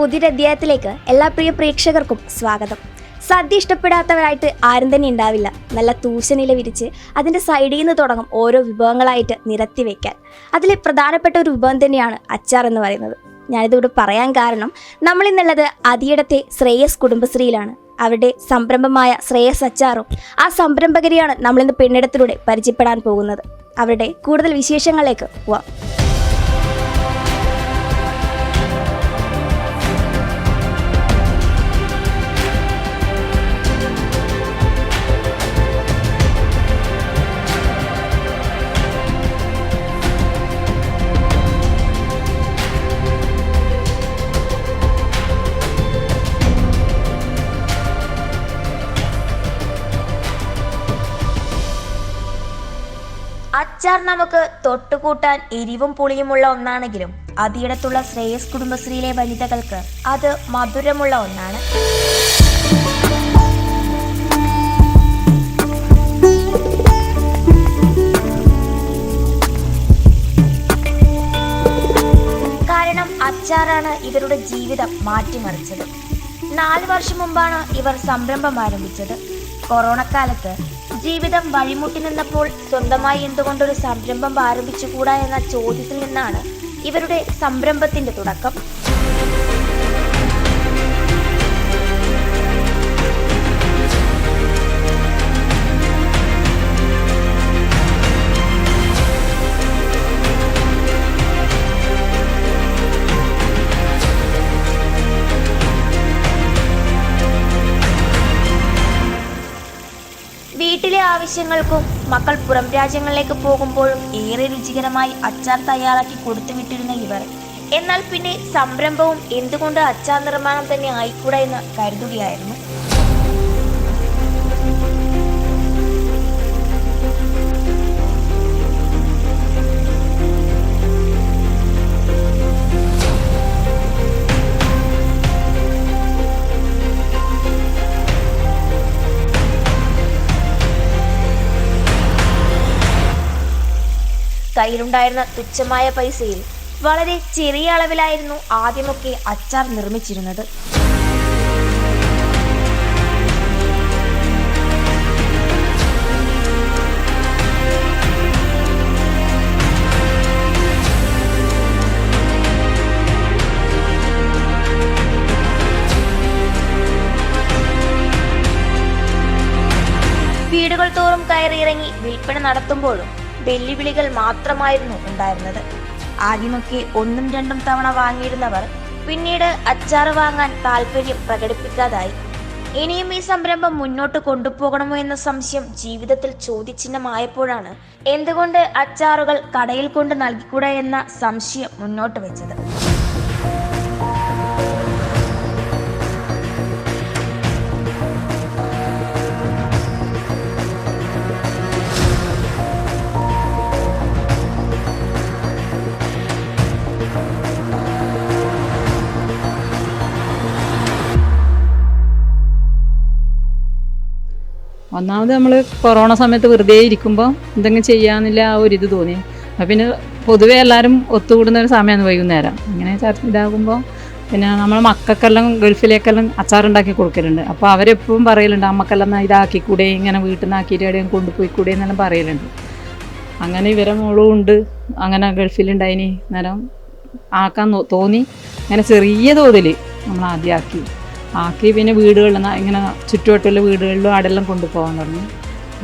പിന്നിടത്തിന്റെ പുതിയൊരു അധ്യായത്തിലേക്ക് എല്ലാ പ്രിയ പ്രേക്ഷകർക്കും സ്വാഗതം. സദ്യ ഇഷ്ടപ്പെടാത്തവരായിട്ട് ആരും തന്നെ ഉണ്ടാവില്ല. നല്ല തൂശനില വിരിച്ച് അതിന്റെ സൈഡിൽ നിന്ന് തുടങ്ങും ഓരോ വിഭവങ്ങളായിട്ട് നിരത്തി വയ്ക്കാൻ അതിൽ പ്രധാനപ്പെട്ട ഒരു വിഭവം തന്നെയാണ് അച്ചാർ എന്ന് പറയുന്നത്. ഞാനിതിവിടെ പറയാൻ കാരണം നമ്മളിന്നുള്ളത് അതിയിടത്തെ ശ്രേയസ് കുടുംബശ്രീയിലാണ്. അവരുടെ സംരംഭമായ ശ്രേയസ് അച്ചാറും ആ സംരംഭകരെയാണ് നമ്മളിന്ന് പെണ്ണിടത്തിലൂടെ പരിചയപ്പെടാൻ പോകുന്നത്. അവരുടെ കൂടുതൽ വിശേഷങ്ങളിലേക്ക് പോവാം. അച്ചാർ നമുക്ക് തൊട്ടുകൂട്ടാൻ എരിവും പുളിയുമുള്ള ഒന്നാണെങ്കിലും അതിയിടത്തുള്ള ശ്രേയസ് കുടുംബശ്രീയിലെ വനിതകൾക്ക് അത് മധുരമുള്ള ഒന്നാണ്. കാരണം അച്ചാറാണ് ഇവരുടെ ജീവിതം മാറ്റിമറിച്ചത്. നാല് വർഷം മുമ്പാണ് ഇവർ സംരംഭം ആരംഭിച്ചത്. കൊറോണക്കാലത്ത് ജീവിതം വഴിമുട്ടി നിന്നപ്പോൾ സ്വന്തമായി എന്തുകൊണ്ടൊരു സംരംഭം ആരംഭിച്ചുകൂടാ എന്ന ചോദ്യത്തിൽ നിന്നാണ് ഇവരുടെ സംരംഭത്തിന്റെ തുടക്കം. ആവശ്യങ്ങൾക്കും മക്കൾ പുറം രാജ്യങ്ങളിലേക്ക് പോകുമ്പോഴും ഏറെ രുചികരമായി അച്ചാർ തയ്യാറാക്കി കൊടുത്തുവിട്ടിരുന്ന ഇവർ. എന്നാൽ പിന്നെ സംരംഭവും എന്തുകൊണ്ട് അച്ചാർ നിർമ്മാണം തന്നെ ആയിക്കൂടാ എന്ന് കരുതുകയായിരുന്നു. കയ്യിലുണ്ടായിരുന്ന തുച്ഛമായ പൈസയിൽ വളരെ ചെറിയ അളവിലായിരുന്നു ആദ്യമൊക്കെ അച്ചാർ നിർമ്മിച്ചിരുന്നത്. വീടുകൾ തോറും കയറിയിറങ്ങി വിൽപ്പന നടത്തുമ്പോഴും വെല്ലുവിളികൾ മാത്രമായിരുന്നു ഉണ്ടായിരുന്നത്. ആദ്യമൊക്കെ ഒന്നും രണ്ടും തവണ വാങ്ങിയിരുന്നവർ പിന്നീട് അച്ചാറ് വാങ്ങാൻ താല്പര്യം പ്രകടിപ്പിക്കാതായി. ഇനിയും ഈ സംരംഭം മുന്നോട്ട് കൊണ്ടുപോകണമോ എന്ന സംശയം ജീവിതത്തിൽ ചോദ്യചിഹ്നമായപ്പോഴാണ് എന്തുകൊണ്ട് അച്ചാറുകൾ കടയിൽ കൊണ്ട് നൽകിക്കൂടാ എന്ന സംശയം മുന്നോട്ട് വെച്ചത്. ഒന്നാമത് നമ്മൾ കൊറോണ സമയത്ത് വെറുതെ ഇരിക്കുമ്പോൾ എന്തെങ്കിലും ചെയ്യാന്നില്ല ആ ഒരു ഇത് തോന്നി. അപ്പം പിന്നെ പൊതുവെ എല്ലാവരും ഒത്തുകൂടുന്ന ഒരു സമയമാണ് വൈകുന്നേരം. ഇങ്ങനെ ചർച്ച ഇതാകുമ്പോൾ പിന്നെ നമ്മൾ മക്കൾക്കെല്ലാം ഗൾഫിലേക്കെല്ലാം അച്ചാറുണ്ടാക്കി കൊടുക്കലുണ്ട്. അപ്പോൾ അവരെപ്പോഴും പറയലുണ്ട് അമ്മക്കെല്ലാം ഇതാക്കിക്കൂടെ ഇങ്ങനെ വീട്ടിൽ നിന്ന് ആക്കിയിട്ട് എവിടെയും കൊണ്ടുപോയിക്കൂടെ എന്നെല്ലാം പറയലുണ്ട്. അങ്ങനെ ഇവരെ മോളും ഉണ്ട്. അങ്ങനെ ഗൾഫിലുണ്ടായിനി. നേരം ആക്കാൻ തോന്നി. അങ്ങനെ ചെറിയ തോതിൽ നമ്മൾ ആദ്യം ആക്കി ആക്കി പിന്നെ വീടുകളിൽ ഇങ്ങനെ ചുറ്റുവട്ടുള്ള വീടുകളിലും അടെല്ലാം കൊണ്ടുപോകാൻ തുടങ്ങി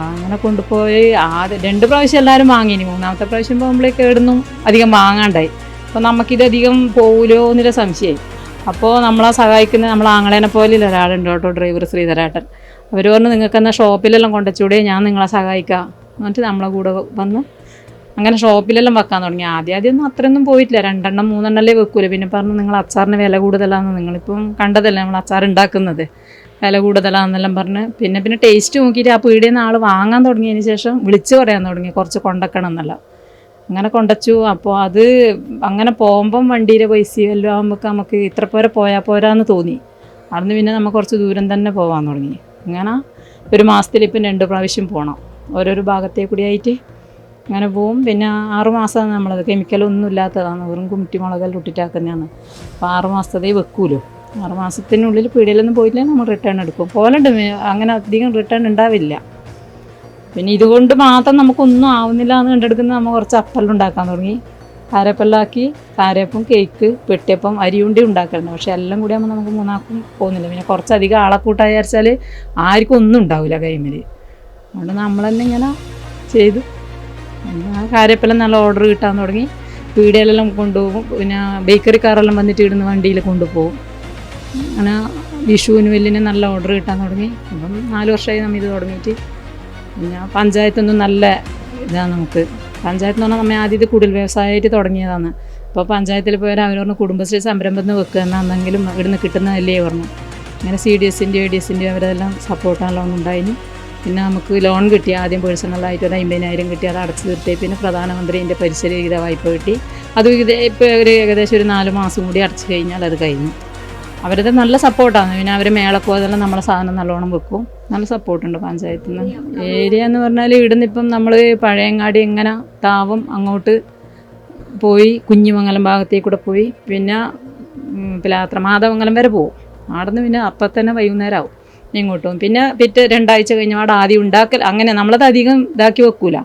അങ്ങനെ കൊണ്ടുപോയി. ആദ്യം രണ്ട് പ്രാവശ്യം എല്ലാവരും വാങ്ങിനി. മൂന്നാമത്തെ പ്രാവശ്യം പോകുമ്പോഴേക്ക് കേടുന്നു അധികം വാങ്ങാണ്ടായി. അപ്പോൾ നമുക്കിത് അധികം പോകില്ലോ എന്നൊരു സംശയമായി. അപ്പോൾ നമ്മളെ സഹായിക്കുന്ന നമ്മളെ ആങ്ങളേനെ പോലെ ഒരാളുണ്ട് ഓട്ടോ ഡ്രൈവർ ശ്രീധരേട്ടൻ. അവർ പറഞ്ഞു നിങ്ങൾക്ക് എന്നാൽ ഷോപ്പിലെല്ലാം കൊണ്ടുവച്ചൂടെ? ഞാൻ നിങ്ങളെ സഹായിക്കാം. എന്നിട്ട് നമ്മളെ കൂടെ വന്ന്. അങ്ങനെ ഷോപ്പിലെല്ലാം വെക്കാൻ തുടങ്ങി. ആദ്യം ആദ്യം ഒന്നും അത്രയൊന്നും പോയിട്ടില്ല. രണ്ടെണ്ണം മൂന്നെണ്ണല്ലേ വെക്കൂല. പിന്നെ പറഞ്ഞു നിങ്ങൾ അച്ചാറിന് വില കൂടുതലാണെന്ന് നിങ്ങളിപ്പം കണ്ടതല്ലേ നമ്മൾ അച്ചാർ ഉണ്ടാക്കുന്നത്. വില കൂടുതലാണെന്നെല്ലാം പറഞ്ഞ്. പിന്നെ പിന്നെ ടേസ്റ്റ് നോക്കിയിട്ട് ആ പീടിയിൽ നിന്ന് ആൾ വാങ്ങാൻ തുടങ്ങിയതിന് ശേഷം വിളിച്ച് പറയാൻ തുടങ്ങി കുറച്ച് കൊണ്ടക്കണം എന്നല്ല. അങ്ങനെ കൊണ്ടച്ചു. അപ്പോൾ അത് അങ്ങനെ പോകുമ്പം വണ്ടിയിലെ പൈസയും എല്ലാം ആകുമ്പോൾ നമുക്ക് ഇത്ര പോരെ പോയാൽ പോരാന്ന് തോന്നി. അവിടുന്ന് പിന്നെ നമ്മൾ കുറച്ച് ദൂരം തന്നെ പോകാൻ തുടങ്ങി. അങ്ങനെ ഒരു മാസത്തിൽ ഇപ്പം രണ്ട് പ്രാവശ്യം പോകണം ഓരോരോ ഭാഗത്തേ കൂടി ആയിട്ട് അങ്ങനെ പോവും. പിന്നെ ആറുമാസം നമ്മളത്. കെമിക്കലൊന്നും ഇല്ലാത്തതാണ്. വെറും കുമിറ്റിമുളകെല്ലാം ഇട്ടിട്ടാക്കുന്നതാണ് അപ്പോൾ ആറുമാസത്തേ വെക്കൂലോ. ആറുമാസത്തിനുള്ളിൽ പീടികയിലൊന്നും പോയില്ലെങ്കിൽ നമ്മൾ റിട്ടേൺ എടുക്കും. പോലുണ്ട് അങ്ങനെ അധികം റിട്ടേൺ ഉണ്ടാവില്ല. പിന്നെ ഇതുകൊണ്ട് മാത്രം നമുക്കൊന്നും ആവുന്നില്ല എന്ന് കണ്ടെടുക്കുന്ന നമ്മൾ കുറച്ച് അപ്പെല്ലാം ഉണ്ടാക്കാൻ തുടങ്ങി. കാരപ്പല്ലാക്കി കാരപ്പം കേക്ക് പെട്ടിയപ്പം അരിയുണ്ടി ഉണ്ടാക്കലുണ്ട്. പക്ഷേ എല്ലാം കൂടി ആകുമ്പോൾ നമുക്ക് മൂന്നാക്കും പോകുന്നില്ല. പിന്നെ കുറച്ചധികം ആളക്കൂട്ടായി വിചാരിച്ചാൽ ആർക്കും ഒന്നും ഉണ്ടാവില്ല കൈമിൽ അതുകൊണ്ട് നമ്മൾ തന്നെ ഇങ്ങനെ ചെയ്തു ആ കാര്യപ്പെല്ലാം നല്ല ഓർഡർ കിട്ടാൻ തുടങ്ങി. പീടികയിലെല്ലാം കൊണ്ടുപോകും. പിന്നെ ബേക്കറി ബേക്കറിക്കാരെല്ലാം വന്നിട്ട് ഇടുന്ന വണ്ടിയിൽ കൊണ്ടുപോകും. അങ്ങനെ വിഷുവിന് വലിയ നല്ല ഓർഡർ കിട്ടാൻ തുടങ്ങി. അപ്പം നാല് വർഷമായി നമ്മൾ ഇത് തുടങ്ങിയിട്ട്. പിന്നെ പഞ്ചായത്തൊന്നും നല്ല ഇതാണ് നമുക്ക്. പഞ്ചായത്ത് എന്ന് പറഞ്ഞാൽ നമ്മൾ ആദ്യം ഇത് കുടിൽ വ്യവസായമായിട്ട് തുടങ്ങിയതാണ്. അപ്പോൾ പഞ്ചായത്തിൽ പോയാൽ അവർ പറഞ്ഞു കുടുംബശ്രീ സംരംഭം എന്ന് വെക്കുക. എന്നാൽ എന്തെങ്കിലും ഇവിടുന്ന് കിട്ടുന്നതല്ലേ പറഞ്ഞു. അങ്ങനെ സി ഡി എസിന്റെയോ എ ഡി എസിന്റെയോ അവരെല്ലാം സപ്പോർട്ടാണല്ലോ ഉണ്ടായിരുന്നു പിന്നെ നമുക്ക് ലോൺ കിട്ടി ആദ്യം പേഴ്സണലായിട്ട് ഒരു അമ്പതിനായിരം കിട്ടി അത് അടച്ചു തീർത്തി പിന്നെ പ്രധാനമന്ത്രിന്റെ പരിസരഹിത വായ്പ കിട്ടി. അത് ഇപ്പോൾ ഒരു ഏകദേശം ഒരു നാല് മാസം കൂടി അടച്ചു കഴിഞ്ഞാൽ അത് കഴിഞ്ഞു. അവരുടെ നല്ല സപ്പോർട്ടാണ് പിന്നെ അവർ മേളക്കോ അതെല്ലാം നമ്മളെ സാധനം നല്ലോണം വെക്കും. നല്ല സപ്പോർട്ടുണ്ട് പഞ്ചായത്തിൽ നിന്ന് ഏരിയ എന്ന് പറഞ്ഞാൽ ഇവിടുന്ന് ഇപ്പം നമ്മൾ പഴയങ്ങാടി എങ്ങനെ താവും അങ്ങോട്ട് പോയി കുഞ്ഞിമംഗലം ഭാഗത്തേക്ക് കൂടെ പോയി പിന്നെ പിലാത്ര മാധവമംഗലം വരെ പോകും ആടുന്ന് പിന്നെ അപ്പം തന്നെ വൈകുന്നേരം ആവും ഇങ്ങോട്ട്. പിന്നെ പിറ്റേ രണ്ടാഴ്ച കഴിഞ്ഞാൽ ആദ്യം ഉണ്ടാക്കൽ അങ്ങനെ നമ്മളത് അധികം ഇതാക്കി വെക്കൂല.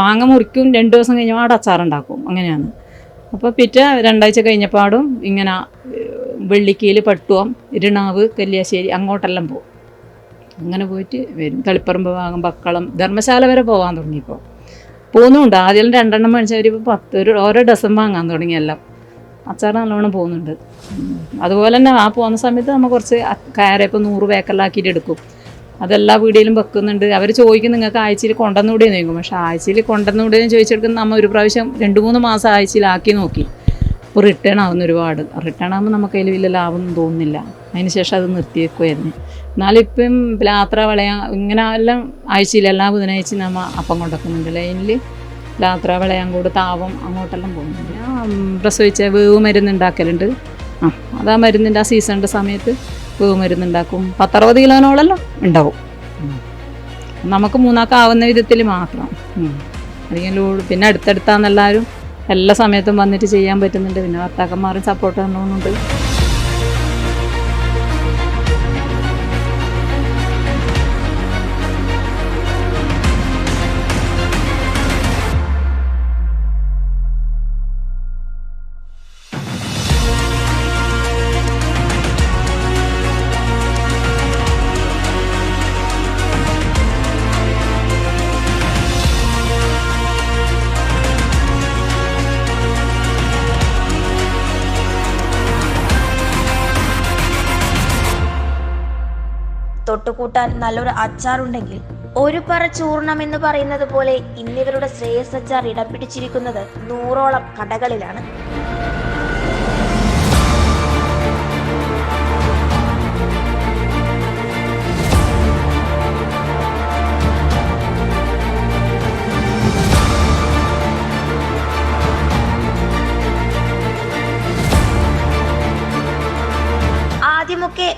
മാങ്ങ മുറിക്കും രണ്ട് ദിവസം കഴിഞ്ഞാൽ അവിടെ അച്ചാറുണ്ടാക്കും. അങ്ങനെയാണ്. അപ്പോൾ പിറ്റേ രണ്ടാഴ്ച കഴിഞ്ഞപ്പാടും ഇങ്ങനെ വെള്ളിക്കയിൽ പട്ടുവം ഇരുണാവ് കല്യാശ്ശേരി അങ്ങോട്ടെല്ലാം പോകും അങ്ങനെ പോയിട്ട് വരും. തളിപ്പറമ്പ് ഭാഗം ബക്കളം ധർമ്മശാല വരെ പോകാൻ തുടങ്ങിയപ്പോൾ പോകുന്നുണ്ട് ആദ്യം രണ്ടെണ്ണം മേടിച്ചവർ ഇപ്പോൾ പത്ത് ഒരു ഓരോ ഡസം വാങ്ങാൻ തുടങ്ങി എല്ലാം. അച്ചാർ നല്ലോണം പോകുന്നുണ്ട്. അതുപോലെ തന്നെ ആ പോകുന്ന സമയത്ത് നമ്മൾ കുറച്ച് കയറിയപ്പോൾ നൂറ് പേക്കലാക്കിയിട്ട് എടുക്കും. അതെല്ലാ വീടിലും വെക്കുന്നുണ്ട്. അവർ ചോദിക്കും നിങ്ങൾക്ക് ആഴ്ചയിൽ കൊണ്ടുവന്നുകൂടെ? ചോദിക്കും. പക്ഷേ ആഴ്ചയിൽ കൊണ്ടുവന്നുകൂടെ ചോദിച്ചെടുക്കുന്ന നമ്മൾ ഒരു പ്രാവശ്യം രണ്ട് മൂന്ന് മാസം ആഴ്ചയിലാക്കി നോക്കി. അപ്പോൾ റിട്ടേൺ ആവുന്ന ഒരുപാട്. റിട്ടേൺ ആകുമ്പോൾ നമുക്ക് അതിൽ വലിയ ലാഭം തോന്നുന്നില്ല. അതിന് ശേഷം അത് നിർത്തി വെക്കുമായിരുന്നു ഇപ്പം ലാത്ര വിളയാ ഇങ്ങനെ എല്ലാം ആഴ്ചയിൽ എല്ലാ ബുധനാഴ്ചയും നമ്മൾ അപ്പം കൊണ്ടുവെക്കുന്നുണ്ട്. ലൈനിൽ ലാത്ര വിളയാങ്കോട് താവം അങ്ങോട്ടെല്ലാം പോകുന്നുണ്ട്. പ്രസവിച്ച വേവ് മരുന്ന് ഉണ്ടാക്കലുണ്ട്. ആ അത് ആ മരുന്നിന്റെ ആ സീസണിന്റെ സമയത്ത് വേവ് മരുന്ന് ഉണ്ടാക്കും. പത്തറുപത് കിലോനോളെല്ലാം ഉണ്ടാവും. നമുക്ക് മൂന്നാക്കാവുന്ന വിധത്തിൽ മാത്രം. അല്ലെങ്കിൽ പിന്നെ അടുത്തടുത്താന്നെല്ലാവരും എല്ലാ സമയത്തും വന്നിട്ട് ചെയ്യാൻ പറ്റുന്നുണ്ട്. പിന്നെ ഭർത്താക്കന്മാരും സപ്പോർട്ട് തന്നോന്നുണ്ട് തൊട്ടുകൂട്ടാൻ നല്ലൊരു അച്ചാറുണ്ടെങ്കിൽ ഒരു പറ ചൂർണം എന്ന് പറയുന്നത് പോലെ ഇന്നിവരുടെ ശ്രേയസ് അച്ചാർ ഇടം പിടിച്ചിരിക്കുന്നത് നൂറോളം കടകളിലാണ്.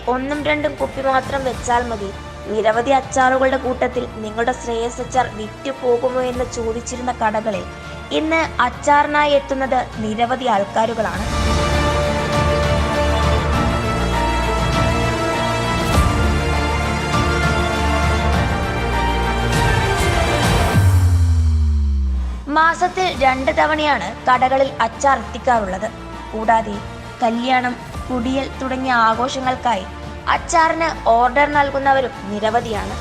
ഒന്നും രണ്ടും കുപ്പി മാത്രം വെച്ചാൽ മതി. നിരവധി അച്ചാറുകളുടെ കൂട്ടത്തിൽ നിങ്ങളുടെ ശ്രേയസ് അച്ചാർ വിറ്റു പോകുമോ എന്ന് ചോദിച്ചിരുന്ന കടകളിൽ ഇന്ന് അച്ചാറിനായി എത്തുന്നത് നിരവധി ആൾക്കാരുകളാണ്. മാസത്തിൽ രണ്ട് തവണയാണ് കടകളിൽ അച്ചാർ എത്തിക്കാറുള്ളത്. കൂടാതെ കല്യാണം കുടിയൽ തുടങ്ങിയ ആഘോഷങ്ങൾക്കായി അച്ചാറിന് ഓർഡർ നൽകുന്നവരും നിരവധിയാണ്.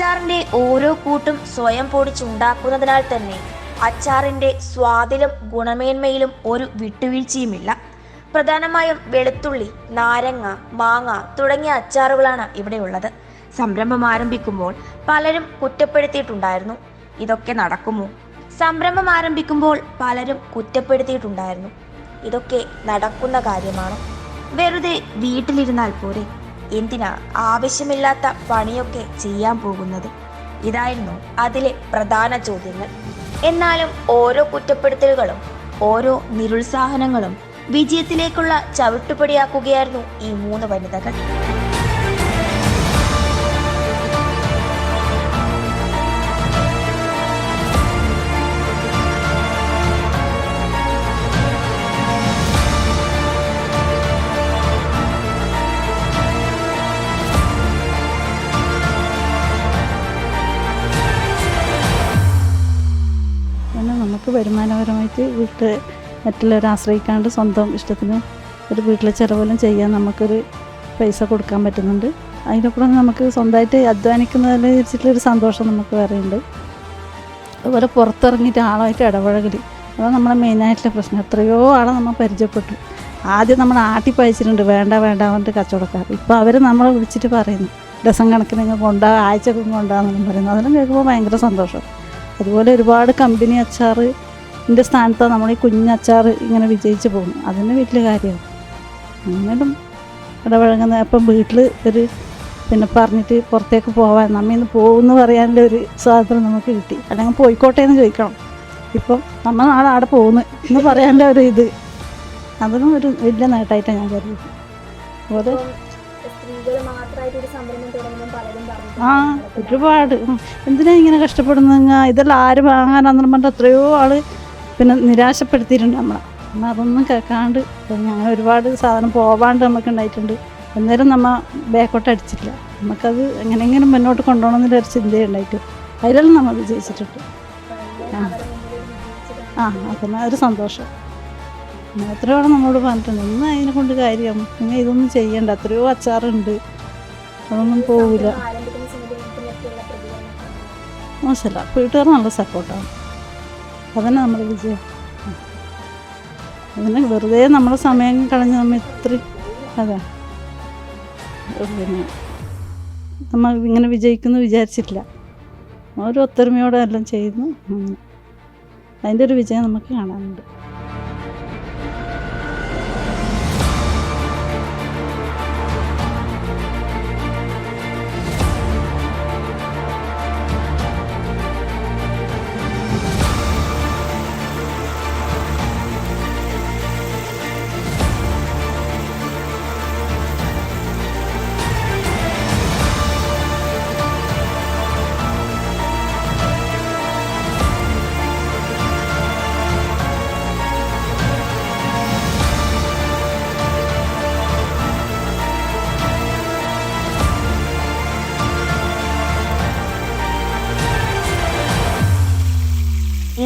അച്ചാറിന്റെ ഓരോ കൂട്ടും സ്വയം പൊടിച്ചുണ്ടാക്കുന്നതിനാൽ തന്നെ അച്ചാറിന്റെ സ്വാദിലും ഗുണമേന്മയിലും ഒരു വിട്ടുവീഴ്ചയുമില്ല. പ്രധാനമായും വെളുത്തുള്ളി നാരങ്ങ മാങ്ങ തുടങ്ങിയ അച്ചാറുകളാണ് ഇവിടെയുള്ളത് സംരംഭം ആരംഭിക്കുമ്പോൾ പലരും കുറ്റപ്പെടുത്തിയിട്ടുണ്ടായിരുന്നു. ഇതൊക്കെ നടക്കുമോ? സംരംഭം ആരംഭിക്കുമ്പോൾ പലരും കുറ്റപ്പെടുത്തിയിട്ടുണ്ടായിരുന്നു. ഇതൊക്കെ നടക്കുന്ന കാര്യമാണ്. വെറുതെ വീട്ടിലിരുന്നാൽ പോരെ? എന്തിനാ ആവശ്യമില്ലാത്ത പണിയൊക്കെ ചെയ്യാൻ പോകുന്നത്? ഇതായിരുന്നു അതിലെ പ്രധാന ചോദ്യങ്ങൾ. എന്നാലും ഓരോ കുറ്റപ്പെടുത്തലുകളും ഓരോ നിരുത്സാഹനങ്ങളും വിജയത്തിലേക്കുള്ള ചവിട്ടുപടിയാക്കുകയായിരുന്നു ഈ മൂന്ന് വനിതകൾ. വരുമാനപരമായിട്ട് വീട്ടിൽ മറ്റുള്ളവരെ ആശ്രയിക്കാണ്ട് സ്വന്തം ഇഷ്ടത്തിന് ഒരു വീട്ടിലെ ചിലവെല്ലാം ചെയ്യാൻ നമുക്കൊരു പൈസ കൊടുക്കാൻ പറ്റുന്നുണ്ട്. അതിനപ്പുറം നമുക്ക് സ്വന്തമായിട്ട് അധ്വാനിക്കുന്നതിനെ വെച്ചിട്ടുള്ളൊരു സന്തോഷം നമുക്ക് വേറെയുണ്ട്. അതുപോലെ പുറത്തിറങ്ങിയിട്ട് ആളായിട്ട് ഇടപഴകൽ അതാണ് നമ്മളെ മെയിനായിട്ടുള്ള പ്രശ്നം. എത്രയോ ആളെ നമ്മൾ പരിചയപ്പെട്ടു. ആദ്യം നമ്മൾ ആട്ടി പയച്ചിട്ടുണ്ട് വേണ്ട വേണ്ട പറഞ്ഞിട്ട് കച്ചവടക്കാർ. ഇപ്പോൾ അവർ നമ്മളെ വിളിച്ചിട്ട് പറയുന്നു. ദിവസം കണക്കിന് നിങ്ങൾ കൊണ്ടാ ആഴ്ചക്കും കൊണ്ടാന്നെല്ലാം പറയുന്നു. അതെല്ലാം കേൾക്കുമ്പോൾ ഭയങ്കര സന്തോഷം. അതുപോലെ ഒരുപാട് കമ്പനി അച്ചാർ ഇതിന്റെ സ്ഥാനത്ത് നമ്മൾ ഈ കുഞ്ഞച്ചാർ ഇങ്ങനെ വിജയിച്ച് പോകുന്നു. അതന്നെ വലിയ കാര്യമാണ് അങ്ങനെയും ഇടപഴകുന്ന അപ്പം വീട്ടിൽ ഒരു പിന്നെ പറഞ്ഞിട്ട് പുറത്തേക്ക് പോവാൻ നമ്മ ഇന്ന് പോകുമെന്ന് പറയാനുള്ള ഒരു സ്വാതന്ത്ര്യം നമുക്ക് കിട്ടി. അല്ലെങ്കിൽ പോയിക്കോട്ടെ എന്ന് ചോദിക്കണം. ഇപ്പം നമ്മൾ നാളെ അവിടെ പോകുന്നു എന്ന് പറയാനുള്ള ഒരു ഇത്. അതിനും ഒരു വലിയ നേട്ടമായിട്ടാണ് ഞാൻ കരുതുന്നത്. അതുപോലെ ആ ഒരുപാട്. എന്തിനാ ഇങ്ങനെ കഷ്ടപ്പെടുന്ന ഇതെല്ലാം ആര് വാങ്ങാനാന്നും പറഞ്ഞിട്ട് എത്രയോ ആൾ പിന്നെ നിരാശപ്പെടുത്തിയിട്ടുണ്ട് നമ്മളെ. നമ്മൾ അതൊന്നും കേൾക്കാണ്ട് ഞങ്ങൾ ഒരുപാട് സാധനം പോവാണ്ട് നമുക്ക് ഉണ്ടായിട്ടുണ്ട് അന്നേരം നമ്മ ബാക്കോട്ട് അടിച്ചിട്ടില്ല. നമുക്കത് എങ്ങനെയെങ്കിലും മുന്നോട്ട് കൊണ്ടുപോകണമെന്നൊരു ഒരു ചിന്തയുണ്ടായിട്ട് അതിലെല്ലാം നമ്മൾ വിജയിച്ചിട്ടുണ്ട്. ആ. ആ അതന്നെ ഒരു സന്തോഷം. പിന്നെ എത്രയോ നമ്മളോട് പറഞ്ഞിട്ടുണ്ട് ഇന്ന് അതിനെ കൊണ്ട് കാര്യം നിങ്ങൾ ഇതൊന്നും ചെയ്യണ്ട. എത്രയോ അച്ചാറുണ്ട്. അതൊന്നും പോവില്ല. മോശമല്ല വീട്ടുകാർ നല്ല സപ്പോർട്ടാണ് അതന്നെ നമ്മുടെ വിജയം. അതിന് വെറുതെ നമ്മുടെ സമയം കളഞ്ഞ് നമ്മൾ ഇത്ര അതെ പിന്നെ നമ്മൾ ഇങ്ങനെ വിജയിക്കുന്നു വിചാരിച്ചിട്ടില്ല ഓരോ ഒത്തൊരുമയോടെ എല്ലാം ചെയ്യുന്നു. അതിന്റെ ഒരു വിജയം നമുക്ക് കാണാനുണ്ട്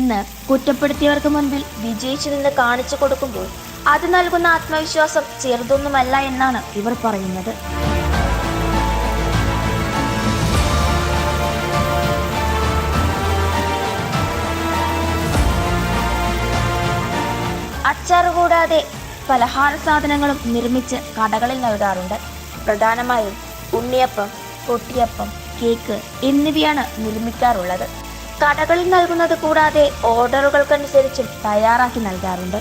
ഇന്ന് കുറ്റപ്പെടുത്തിയവർക്ക് മുൻപിൽ വിജയിച്ചു നിന്ന് കാണിച്ചു കൊടുക്കുമ്പോൾ അത് നൽകുന്ന ആത്മവിശ്വാസം ചെറുതൊന്നുമല്ല എന്നാണ് ഇവർ പറയുന്നത്. അച്ചാറ് കൂടാതെ പലഹാര സാധനങ്ങളും നിർമ്മിച്ച് കടകളിൽ നൽകാറുണ്ട്. പ്രധാനമായും ഉണ്ണിയപ്പം പൊട്ടിയപ്പം കേക്ക് എന്നിവയാണ് നിർമ്മിക്കാറുള്ളത്. കടകളിൽ നൽകുന്നത് കൂടാതെ ഓർഡറുകൾക്കനുസരിച്ചും തയ്യാറാക്കി നൽകാറുണ്ട്.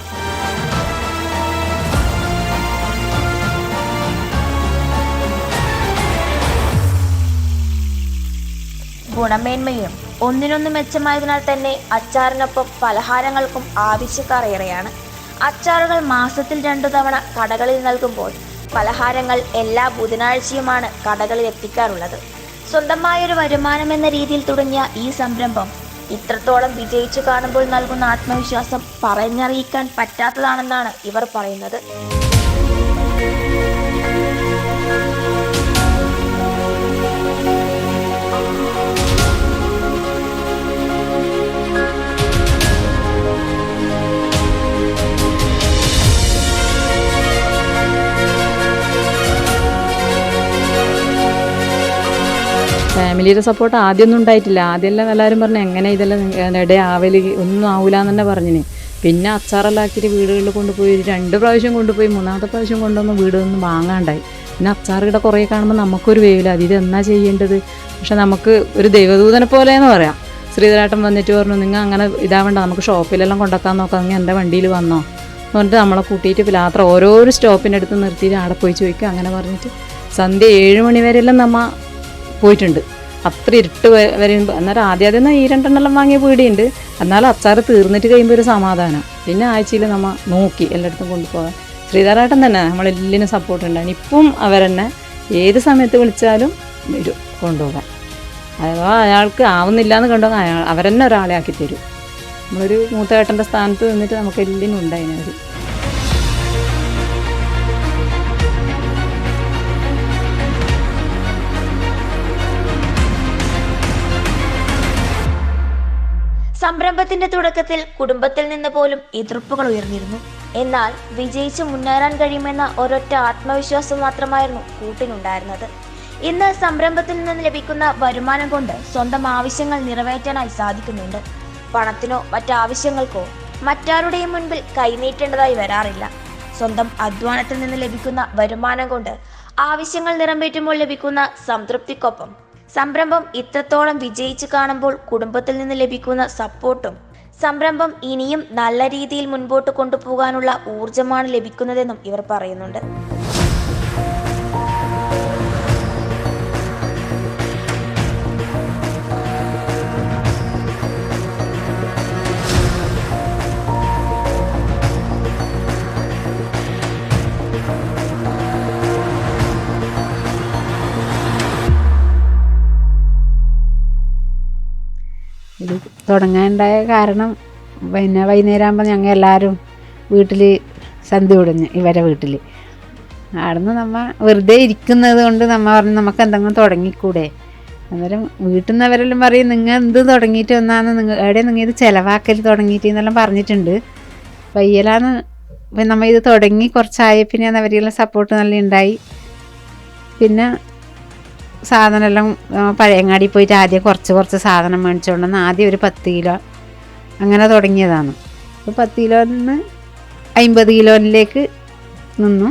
ഗുണമേന്മയും ഒന്നിനൊന്ന് മെച്ചമായതിനാൽ തന്നെ അച്ചാറിനൊപ്പം പലഹാരങ്ങൾക്കും ആവശ്യക്കാർ ഏറെയാണ് അച്ചാറുകൾ മാസത്തിൽ രണ്ടു തവണ കടകളിൽ നൽകുമ്പോൾ പലഹാരങ്ങൾ എല്ലാ ബുധനാഴ്ചയുമാണ് കടകളിൽ എത്തിക്കാറുള്ളത്. സ്വന്തമായൊരു വരുമാനം എന്ന രീതിയിൽ തുടങ്ങിയ ഈ സംരംഭം ഇത്രത്തോളം വിജയിച്ചു കാണുമ്പോൾ നൽകുന്ന ആത്മവിശ്വാസം പറഞ്ഞറിയിക്കാൻ പറ്റാത്തതാണെന്നാണ് ഇവർ പറയുന്നത്. ഫാമിലിയുടെ സപ്പോർട്ട് ആദ്യമൊന്നും ഉണ്ടായിട്ടില്ല. ആദ്യമെല്ലാം എല്ലാവരും പറഞ്ഞു എങ്ങനെ ഇതെല്ലാം ഇടയാവൽ? ഒന്നും ആവില്ല എന്ന് പറഞ്ഞിന്. പിന്നെ അച്ചാറെല്ലാം ആക്കിയിട്ട് വീടുകളിൽ കൊണ്ടുപോയി രണ്ട് പ്രാവശ്യം കൊണ്ടുപോയി മൂന്നാമത്തെ പ്രാവശ്യം കൊണ്ടുവന്ന് വീടൊന്നും വാങ്ങാണ്ടായി. പിന്നെ അച്ചാറുകിടെ കുറേ കാണുമ്പോൾ നമുക്കൊരു വേവില്ല അത് ഇതെന്നാ ചെയ്യേണ്ടത്? പക്ഷെ നമുക്ക് ഒരു ദൈവദൂതനെ പോലെ എന്ന് പറയാം. ശ്രീധരാട്ടൻ വന്നിട്ട് പറഞ്ഞു നിങ്ങൾ അങ്ങനെ ഇതാവണ്ട നമുക്ക് ഷോപ്പിലെല്ലാം കൊണ്ടാക്കാൻ നോക്കാം. നിങ്ങൾ എന്റെ വണ്ടിയിൽ വന്നോ. എന്ന് പറഞ്ഞിട്ട് നമ്മളെ കൂട്ടിയിട്ട് യാത്ര ഓരോരോ സ്റ്റോപ്പിന്റെ അടുത്ത് നിർത്തിയിട്ട് അവിടെ പോയി ചോദിക്കുക. അങ്ങനെ പറഞ്ഞിട്ട് സന്ധ്യ ഏഴ് മണി വരെയെല്ലാം നമ്മ പോയിട്ടുണ്ട്. അത്ര ഇരുട്ട് വരുമ്പോൾ എന്നാലും ആദ്യം ആദ്യം ഈ രണ്ടെണ്ണെല്ലാം വാങ്ങിയ പീടിയുണ്ട് എന്നാലും അച്ചാറ് തീർന്നിട്ട് കഴിയുമ്പോൾ ഒരു സമാധാനം. പിന്നെ ആഴ്ചയിൽ നമ്മൾ നോക്കി എല്ലായിടത്തും കൊണ്ടുപോകാം ശ്രീധരാട്ടൻ തന്നെ നമ്മളെല്ലിനും സപ്പോർട്ട് ഉണ്ടായി. ഇപ്പം അവരെന്നെ ഏത് സമയത്ത് വിളിച്ചാലും വരും കൊണ്ടുപോകാൻ. അഥവാ അയാൾക്ക് ആവുന്നില്ല എന്ന് കണ്ടു അയാൾ അവരെന്നെ ഒരാളെ ആക്കി തരും. നമ്മളൊരു മൂത്തേട്ടന്റെ സ്ഥാനത്ത് നിന്നിട്ട് നമുക്ക് എല്ലിനും ഉണ്ടായിന് സംരംഭത്തിന്റെ തുടക്കത്തിൽ കുടുംബത്തിൽ നിന്ന് പോലും എതിർപ്പുകൾ ഉയർന്നിരുന്നു. എന്നാൽ വിജയിച്ച് മുന്നേറാൻ കഴിയുമെന്ന ഒരൊറ്റ ആത്മവിശ്വാസം മാത്രമായിരുന്നു കൂട്ടിനുണ്ടായിരുന്നത്. ഇന്ന് സംരംഭത്തിൽ നിന്ന് ലഭിക്കുന്ന വരുമാനം കൊണ്ട് സ്വന്തം ആവശ്യങ്ങൾ നിറവേറ്റാനായി സാധിക്കുന്നുണ്ട്. പണത്തിനോ മറ്റാവശ്യങ്ങൾക്കോ മറ്റാരുടെയും മുൻപിൽ കൈനീട്ടേണ്ടതായി വരാറില്ല. സ്വന്തം അധ്വാനത്തിൽ നിന്ന് ലഭിക്കുന്ന വരുമാനം കൊണ്ട് ആവശ്യങ്ങൾ നിറവേറ്റുമ്പോൾ ലഭിക്കുന്ന സംതൃപ്തിക്കൊപ്പം സംരംഭം ഇത്രത്തോളം വിജയിച്ചു കാണുമ്പോൾ കുടുംബത്തിൽ നിന്ന് ലഭിക്കുന്ന സപ്പോർട്ടും സംരംഭം ഇനിയും നല്ല രീതിയിൽ മുൻപോട്ട് കൊണ്ടുപോകാനുള്ള ഊർജമാണ് ലഭിക്കുന്നതെന്നും ഇവർ പറയുന്നുണ്ട്. തുടങ്ങാനുണ്ടായ കാരണം പിന്നെ വൈകുന്നേരം ആകുമ്പോൾ ഞങ്ങൾ എല്ലാവരും വീട്ടിൽ സന്ധ്യ വിടുന്നു ഇവരെ വീട്ടിൽ അവിടുന്ന് നമ്മ വെറുതെ ഇരിക്കുന്നത് കൊണ്ട് നമ്മ പറഞ്ഞു നമുക്ക് എന്തെങ്കിലും തുടങ്ങിക്കൂടെ. അന്നേരം വീട്ടിൽ നിന്ന് അവരെല്ലാം പറയും നിങ്ങൾ എന്ത് തുടങ്ങിയിട്ട് വന്നാന്ന് നിങ്ങൾ എവിടെ നിങ്ങൾ ഇത് ചിലവാക്കൽ തുടങ്ങിയിട്ട് എന്നെല്ലാം പറഞ്ഞിട്ടുണ്ട്. വയ്യലാന്ന് നമ്മൾ നമ്മ ഇത് തുടങ്ങി കുറച്ചായ പിന്നെ അവരെല്ലാം സപ്പോർട്ട് നല്ല ഉണ്ടായി പിന്നെ സാധനമെല്ലാം പഴയങ്ങാടി പോയിട്ട് ആദ്യം കുറച്ച് കുറച്ച് സാധനം മേടിച്ചുകൊണ്ടെന്ന് ആദ്യം ഒരു പത്ത് കിലോ. അങ്ങനെ തുടങ്ങിയതാണ്. അപ്പോൾ പത്ത് കിലോ നിന്ന്. അമ്പത് കിലോയിലേക്ക് നിന്നു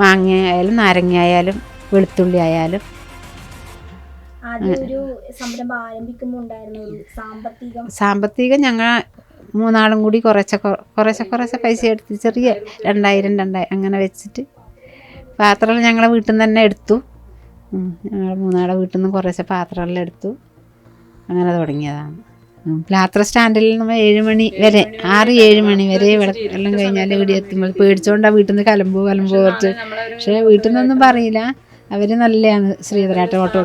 മാങ്ങ ആയാലും നാരങ്ങ ആയാലും വെളുത്തുള്ളി ആയാലും സാമ്പത്തികം. ഞങ്ങൾ മൂന്നാളും കൂടി കുറച്ച് കുറേശ്ശെ കുറേശ്ശെ പൈസ എടുത്ത് ചെറിയ രണ്ടായിരം രണ്ടായിരം അങ്ങനെ വെച്ചിട്ട് പാത്രം ഞങ്ങളെ വീട്ടിൽ നിന്ന് തന്നെ എടുത്തു. ഞങ്ങൾ മൂന്നാളെ വീട്ടിൽ നിന്ന് കുറേശ്ശെ പാത്രമെല്ലാം എടുത്തു. അങ്ങനെ തുടങ്ങിയതാണ്. പാത്ര സ്റ്റാൻഡിൽ നമ്മൾ ഏഴ് മണി വരെ ആറ് ഏഴ് മണി വരെ വെള്ളം എല്ലാം കഴിഞ്ഞാൽ ഇവിടെ എത്തുമ്പോൾ പേടിച്ചോണ്ടാ വീട്ടിൽ നിന്ന് കലമ്പോ കലമ്പോ കുറച്ച്. പക്ഷേ വീട്ടിൽ നിന്നൊന്നും പറയില്ല. അവർ നല്ലതാണ് ശ്രീധരാട്ട ഓട്ടോ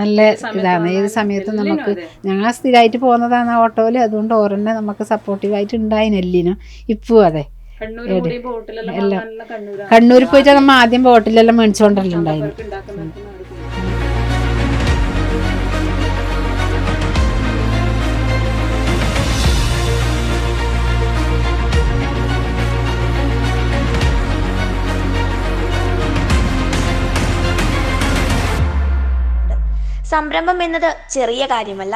നല്ല ഇതാണ്. ഏത് സമയത്തും നമുക്ക് ഞങ്ങൾ സ്ഥിരമായിട്ട് പോകുന്നതാണ് ഓട്ടോയിൽ. അതുകൊണ്ട് ഓരെന്നെ നമുക്ക് സപ്പോർട്ടീവായിട്ട് ഉണ്ടായിന് എല്ലിനും ഇപ്പവും അതെ. എല്ലാം. കണ്ണൂർ പോയിട്ട് നമ്മൾ ആദ്യം ബോട്ടിലെല്ലാം മേടിച്ചുകൊണ്ടല്ലോ ഉണ്ടായിരുന്നു അവർക്ക് ഉണ്ടാക്കുന്നവർക്ക് നടക്കും. സംരംഭം എന്നത് ചെറിയ കാര്യമല്ല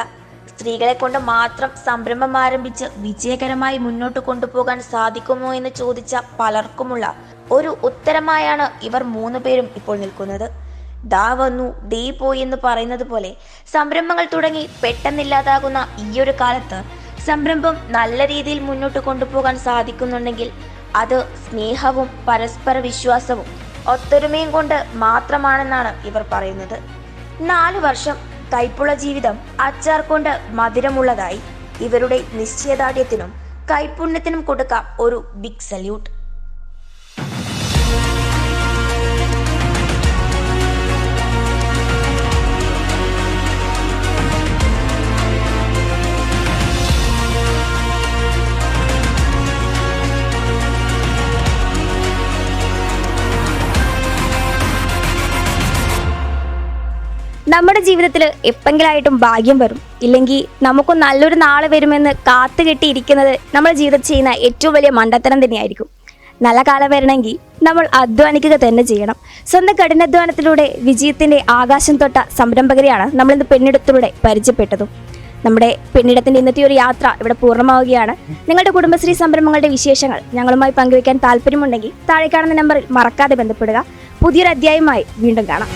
സ്ത്രീകളെ കൊണ്ട് മാത്രം സംരംഭം ആരംഭിച്ച് വിജയകരമായി മുന്നോട്ട് കൊണ്ടുപോകാൻ സാധിക്കുമോ എന്ന് ചോദിച്ച പലർക്കുമുള്ള ഒരു ഉത്തരമായാണ് ഇവർ മൂന്ന് പേരും ഇപ്പോൾ നിൽക്കുന്നത്. ദാ വന്നു ദേ പോയി എന്ന് പറയുന്നത് പോലെ സംരംഭങ്ങൾ തുടങ്ങി പെട്ടെന്നില്ലാതാകുന്ന ഈയൊരു കാലത്ത് സംരംഭം നല്ല രീതിയിൽ മുന്നോട്ട് കൊണ്ടുപോകാൻ സാധിക്കുന്നുണ്ടെങ്കിൽ അത് സ്നേഹവും പരസ്പര വിശ്വാസവും ഒത്തൊരുമയും കൊണ്ട് മാത്രമാണെന്നാണ് ഇവർ പറയുന്നത്. നാലു വർഷം കൈപ്പുള്ള ജീവിതം അച്ചാർ കൊണ്ട് മധുരമുള്ളതായി. ഇവരുടെ നിശ്ചയദാർഢ്യത്തിനും കൈപുണ്യത്തിനും കൊടുക്കാം ഒരു ബിഗ് സല്യൂട്ട്. നമ്മുടെ ജീവിതത്തിൽ എപ്പെങ്കിലായിട്ടും ഭാഗ്യം വരും. ഇല്ലെങ്കിൽ നമുക്ക് നല്ലൊരു നാളെ വരുമെന്ന് കാത്തു കെട്ടിയിരിക്കുന്നത് നമ്മുടെ ജീവിതത്തിൽ ചെയ്യുന്ന ഏറ്റവും വലിയ മണ്ടത്തരം തന്നെയായിരിക്കും. നല്ല കാലം വരണമെങ്കിൽ നമ്മൾ അധ്വാനിക്കുക തന്നെ ചെയ്യണം. സ്വന്തം കഠിനാധ്വാനത്തിലൂടെ വിജയത്തിന്റെ ആകാശം തൊട്ട സംരംഭകരെയാണ് നമ്മളിന്ന് പെണ്ണിടത്തിലൂടെ പരിചയപ്പെട്ടതും. നമ്മുടെ പെണ്ണിടത്തിന്റെ ഇന്നത്തെ ഒരു യാത്ര ഇവിടെ പൂർണമാവുകയാണ്. നിങ്ങളുടെ കുടുംബശ്രീ സംരംഭങ്ങളുടെ വിശേഷങ്ങൾ ഞങ്ങളുമായി പങ്കുവയ്ക്കാൻ താല്പര്യമുണ്ടെങ്കിൽ താഴെ കാണുന്ന നമ്പറിൽ മറക്കാതെ ബന്ധപ്പെടുക. പുതിയൊരു അധ്യായമായി വീണ്ടും കാണാം.